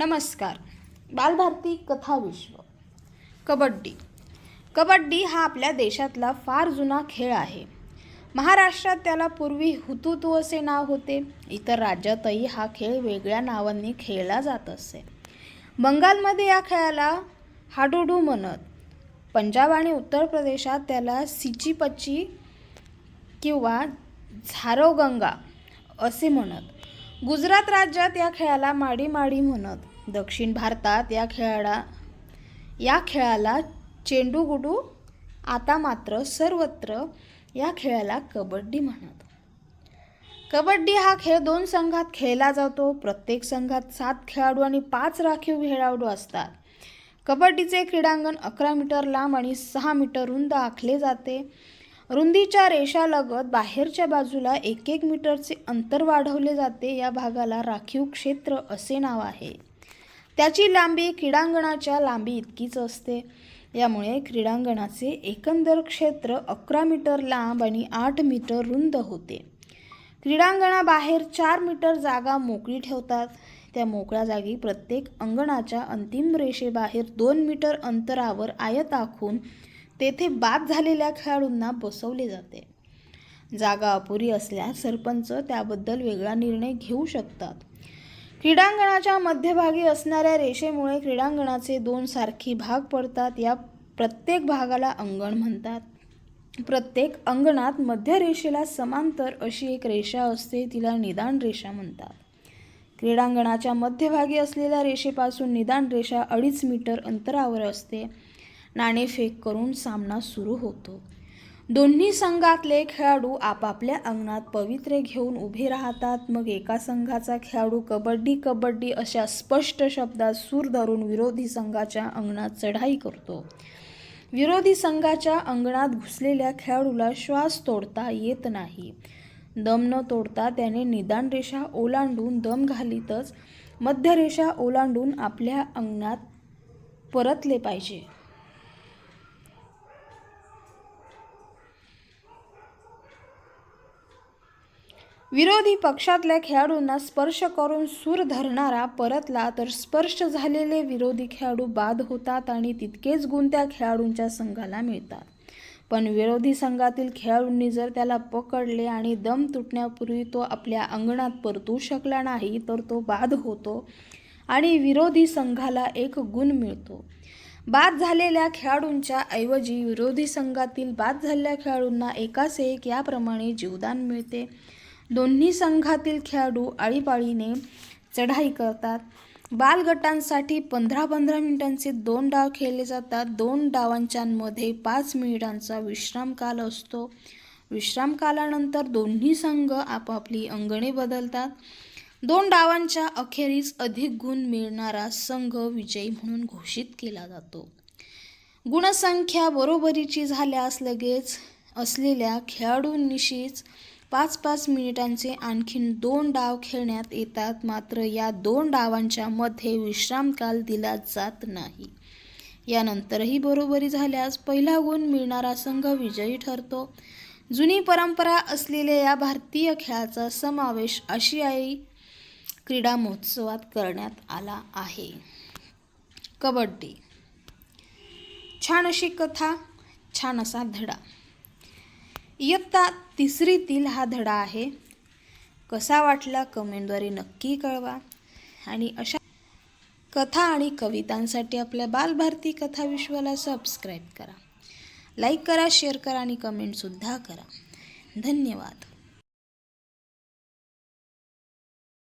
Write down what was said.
नमस्कार. बालभारती कथाविश्व कबड्डी. कबड्डी हा आपल्या देशातला फार जुना खेळ आहे. महाराष्ट्रात त्याला पूर्वी हुतुतू असे नाव होते. इतर राज्यातही हा खेळ वेगळ्या नावांनी खेळला जात असे. बंगालमध्ये या खेळाला हाडुडू म्हणत. पंजाब आणि उत्तर प्रदेशात त्याला सिचीपची किंवा झारोगंगा असे म्हणत. गुजरात राज्यात या खेळाला माडी माडी म्हणत. दक्षिण भारतात या खेळाडा या खेळाला चेंडूगुडू आता मात्र सर्वत्र या खेळाला कबड्डी म्हणत कबड्डी हा खेळ दोन संघात खेळला जातो. प्रत्येक संघात सात खेळाडू आणि पाच राखीव खेळाडू असतात. कबड्डीचे क्रीडांगण अकरा मीटर लांब आणि सहा मीटर रुंद आखले जाते. रुंदीच्या रेषालगत बाहेरच्या बाजूला एक एक मीटरचे अंतर वाढवले जाते. या भागाला राखीव क्षेत्र असे नाव आहे. त्याची लांबी क्रीडांगणाच्या लांबी इतकीच असते. यामुळे क्रीडांगणाचे एकंदर क्षेत्र अकरा मीटर लांब आणि आठ मीटर रुंद होते. क्रीडांगणाबाहेर चार मीटर जागा मोकळी ठेवतात. त्या मोकळ्या जागी प्रत्येक अंगणाच्या अंतिम रेषेबाहेर दोन मीटर अंतरावर आयत आखून तेथे बाद झालेल्या खेळाडूंना बसवले जाते. जागा अपुरी असल्यास सरपंच त्याबद्दल वेगळा निर्णय घेऊ शकतात. क्रीडांगणाच्या मध्यभागी असणाऱ्या रेषेमुळे क्रीडांगणाचे दोन सारखी भाग पडतात या प्रत्येक भागाला अंगण म्हणतात. प्रत्येक अंगणात मध्य रेषेला समांतर अशी एक रेषा असते तिला निदान रेषा म्हणतात. क्रीडांगणाच्या मध्यभागी असलेल्या रेषेपासून निदान रेषा अडीच मीटर अंतरावर असते. नाणेफेक करून सामना सुरू होतो. दोन्ही संघातले खेळाडू आपापल्या अंगणात पवित्रे घेऊन उभे राहतात. मग एका संघाचा खेळाडू कबड्डी कबड्डी अशा स्पष्ट शब्दात सूर धरून विरोधी संघाच्या अंगणात चढाई करतो. विरोधी संघाच्या अंगणात घुसलेल्या खेळाडूला श्वास तोडता येत नाही. दम न तोडता त्याने निदान रेषा ओलांडून दम घालीतच मध्यरेषा ओलांडून आपल्या अंगणात परतले पाहिजे. विरोधी पक्षातल्या खेळाडूंना स्पर्श करून सूर धरणारा परतला तर स्पर्श झालेले विरोधी खेळाडू बाद होतात आणि तितकेच गुण त्या खेळाडूंच्या संघाला मिळतात. पण विरोधी संघातील खेळाडूंनी जर त्याला पकडले आणि दम तुटण्यापूर्वी तो आपल्या अंगणात परतू शकला नाही तर तो बाद होतो आणि विरोधी संघाला एक गुण मिळतो. बाद झालेल्या खेळाडूंच्या ऐवजी विरोधी संघातील बाद झालेल्या खेळाडूंना एकास एक याप्रमाणे जीवदान मिळते. दोन्ही संघातील खेळाडू आळीपाळीने चढाई करतात. बालगटांसाठी पंधरा पंधरा मिनिटांचे दोन डाव खेळले जातात. दोन डावांच्यामध्ये पाच मिनिटांचा विश्रामकाल असतो. विश्रामकालानंतर दोन्ही संघ आपापली अंगणे बदलतात. दोन डावांच्या अखेरीस अधिक गुण मिळणारा संघ विजयी म्हणून घोषित केला जातो. गुणसंख्या बरोबरीची झाल्यास लगेच असलेल्या खेळाडूंनिशीच पाच पाच मिनिटांचे आणखीन दोन डाव खेळण्यात येतात. मात्र या दोन डावांच्या मध्ये विश्रामकाल दिला जात नाही. यानंतरही बरोबरी झाल्यास पहिला गुण मिळणारा संघ विजयी ठरतो. जुनी परंपरा असलेल्या या भारतीय खेळाचा समावेश आशियाई क्रीडा महोत्सवात करण्यात आला आहे. कबड्डी. छान अशी कथा छान असा धडा. इयत्ता तिसरीतील हा धडा आहे. कसा वाटला कमेंटद्वारे नक्की कळवा. आणि अशा कथा आणि कवितांसाठी आपल्या बालभारती कथा विश्वाला सबस्क्राईब करा. लाईक करा शेअर करा आणि कमेंटसुद्धा करा. धन्यवाद.